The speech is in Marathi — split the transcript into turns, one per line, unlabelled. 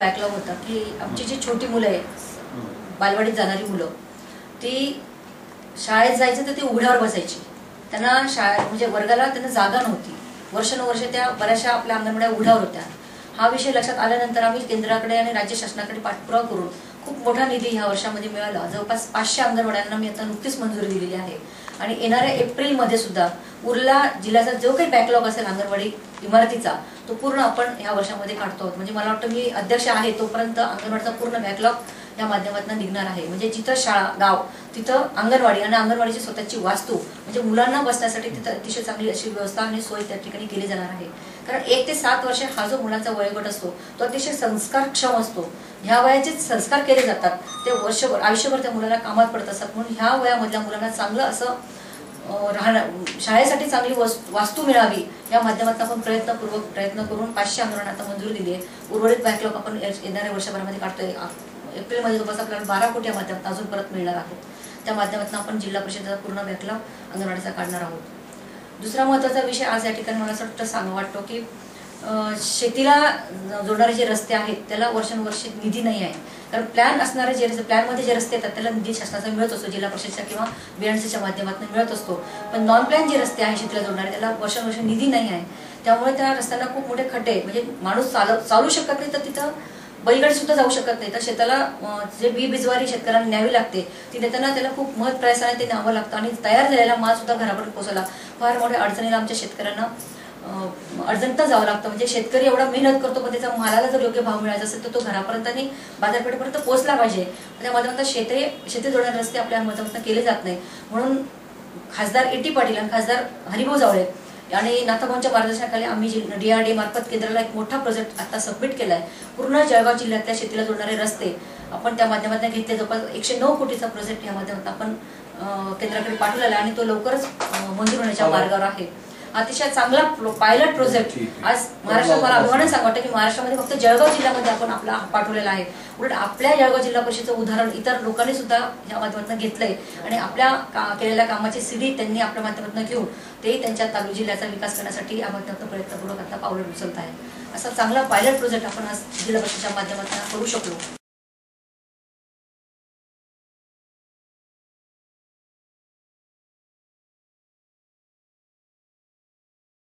बॅकलॉग होता की आमची जी छोटी मुलं आहेत बालवाडीत जाणारी मुलं ती शाळेत जायचं तर ती उघड्यावर बसायची. त्यांना शाळा म्हणजे वर्गाला त्यांना जागा नव्हती. वर्षानुवर्ष त्या बऱ्याचशा आपल्या अंगणवाड्या उघड्यावर होत्या. हा विषय लक्षात आल्यानंतर आम्ही केंद्राकडे आणि राज्य शासनाकडे पाठपुरावा करून खूप मोठा निधी ह्या वर्षामध्ये मिळाला. जवळपास पाचशे अंगणवाड्यांना मी आता नुकतीच मंजुरी दिलेली आहे. आणि येणाऱ्या एप्रिलमध्ये सुद्धा उर्ला जिल्ह्याचा जो काही बॅकलॉग असेल अंगणवाडी इमारतीचा तो पूर्ण आपण ह्या वर्षामध्ये काढतो आहोत. म्हणजे मला वाटतं मी अध्यक्ष आहे तोपर्यंत अंगणवाडीचा पूर्ण बॅकलॉग या माध्यमातून निघणार आहे. म्हणजे जिथं शाळा गाव तिथं अंगणवाडी आणि अंगणवाडीची स्वतःची वास्तू म्हणजे मुलांना बसण्यासाठी तिथं अतिशय चांगली अशी व्यवस्था आणि सोय त्या ठिकाणी केली जाणार आहे. कारण एक ते सात वर्ष हा जो मुलाचा वयोगट असतो तो अतिशय संस्कारक्षम असतो. ह्या वयाचे संस्कार केले जातात. ते वर्षभर आयुष्यभर त्या मुलाला कामात पडत असतात. म्हणून ह्या वयामधल्या मुलांना चांगलं असं राहणार राहणं शाळेसाठी चांगली वास्तू मिळावी या माध्यमातून आपण प्रयत्नपूर्वक प्रयत्न करून पाचशे आंदोलन आता मंजुरी दिली आहे उर्वरित बॅकलॉग आपण येणाऱ्या वर्षभरामध्ये काढतोय. एप्रिलमध्ये जवळपास आपल्याला बारा कोटी या माध्यमातून अजून परत मिळणार आहोत त्या माध्यमातून आपण जिल्हा परिषदेचा पूर्ण बॅकलॉग अंगणवाडीचा काढणार आहोत. दुसरा महत्त्वाचा विषय आज या ठिकाणी मला असं वाटतं सांगा वाटतो की शेतीला जोडणारे जे रस्ते आहेत त्याला वर्षानुवर्ष निधी नाही आहे. कारण प्लॅन असणारे जे रस्ते प्लॅनमध्ये जे रस्ते येतात त्याला निधी शासनाचा मिळत असतो जिल्हा परिषदच्या किंवा बीएनसीच्या माध्यमातून मिळत असतो. पण नॉन प्लॅन जे रस्ते आहे शेतीला जोडणारे त्याला वर्षानुवर्ष निधी नाही आहे. त्यामुळे त्या रस्त्यांना खूप मोठे खड्डे म्हणजे माणूस चालव चालू शकत नाही तर तिथं बैलगाडी सुद्धा जाऊ शकत नाही. तर शेताला जे बी बिजवारी शेतकऱ्यांना न्यावी लागते ती नेताना त्याला खूप महत् प्रयासाने ते न्यावं लागतं. आणि तयार झालेला माल सुद्धा घरापर्यंत पोहोचवला फार मोठ्या अडचणीला आमच्या शेतकऱ्यांना अं, जावं लागतं. म्हणजे शेतकरी एवढा मेहनत करतो पण त्याचा मालाला जर योग्य भाव मिळायचा असेल तर तो घरापर्यंत आणि बाजारपेठेपर्यंत पोहोचला पाहिजे. त्या माध्यमातून शेती शेती जोडणारे रस्ते आपल्या माध्यमातून केले जात नाही. म्हणून खासदार ए टी पाटील आणि खासदार हरिभाऊ जावळे आणि नाथाभाऊंच्या मार्गदर्शनाखाली आम्ही डीआरडी मार्फत केंद्राला एक मोठा प्रोजेक्ट आता सबमिट केलाय पूर्ण जळगाव जिल्ह्यातल्या शेतीला जोडणारे रस्ते आपण त्या माध्यमातून घेतले. जवळपास एकशे नऊ कोटीचा प्रोजेक्ट या माध्यमातून आपण केंद्राकडे पाठवलेला आहे आणि तो लवकरच मंजूर होण्याच्या मार्गावर आहे. अतिशय चांगला पायलट प्रोजेक्ट. आज महाराष्ट्रात मला अभिमानाने सांगू वाटतं की महाराष्ट्रामध्ये फक्त जळगाव जिल्ह्यामध्ये आपण आपला पाठवलेला आहे. उलट आपल्या जळगाव जिल्हा परिषदेचं उदाहरण इतर लोकांनी सुद्धा या माध्यमातून घेतलंय. आणि आपल्या केलेल्या कामाची सिधी त्यांनी आपल्या माध्यमातून घेऊन ते त्यांच्या तालुका जिल्ह्याचा विकास करण्यासाठी या माध्यमातून प्रयत्नपूर्वक आता पावलं उचलत आहे असा चांगला पायलट प्रोजेक्ट आपण आज जिल्हा परिषदेच्या माध्यमातून करू शकलो.